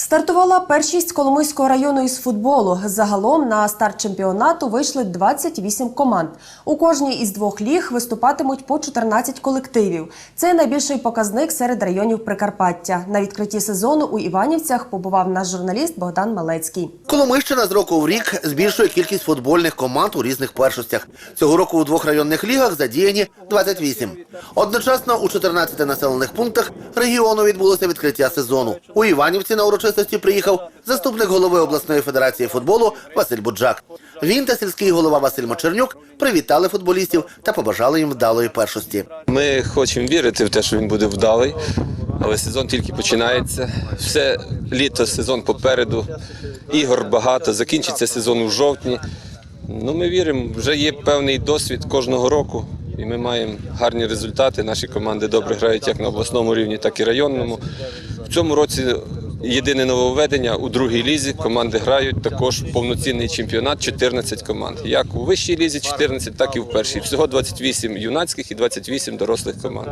Стартувала першість Коломийського району із футболу. Загалом на старт чемпіонату вийшли 28 команд. У кожній із двох ліг виступатимуть по 14 колективів. Це найбільший показник серед районів Прикарпаття. На відкритті сезону у Іванівцях побував наш журналіст Богдан Малецький. Коломийщина з року в рік збільшує кількість футбольних команд у різних першостях. Цього року у двох районних лігах задіяні 28. Одночасно у 14 населених пунктах регіону відбулося відкриття сезону. У Іванівці на урочистості приїхав заступник голови обласної федерації футболу Василь Буджак. Він та сільський голова Василь Мочернюк привітали футболістів та побажали їм вдалої першості. Ми хочемо вірити в те, що він буде вдалий, але сезон тільки починається. Все літо, сезон попереду. Ігор багато, закінчиться сезон у жовтні. Ну, ми віримо, вже є певний досвід кожного року, і ми маємо гарні результати. Наші команди добре грають як на обласному рівні, так і районному. В цьому році єдине нововведення у другій лізі. Команди грають також повноцінний чемпіонат 14 команд. Як у вищій лізі 14, так і в першій. Всього 28 юнацьких і 28 дорослих команд.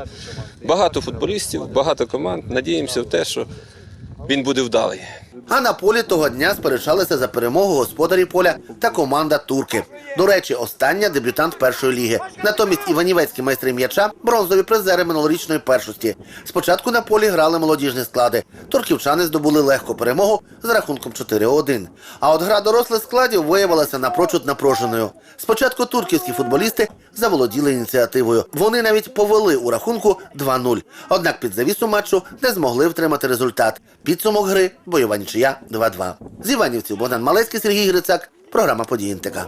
Багато футболістів, багато команд. Надіємося в те, що він буде вдалий. А на полі того дня сперечалися за перемогу господарі поля та команда турки. До речі, остання дебютант першої ліги. Натомість іванівецькі майстри м'яча бронзові призери минулорічної першості. Спочатку на полі грали молодіжні склади. Турківчани здобули легку перемогу з рахунком 4-1. А от гра дорослих складів виявилася напрочуд напруженою. Спочатку турківські футболісти заволоділи ініціативою. Вони навіть повели у рахунку 2-0. Однак під завісу матчу не змогли втримати результат. Підсумок гри бойова нічия 2-2. З Іванівців Богдан Малецький, Сергій Грицак. Програма «Події НТК».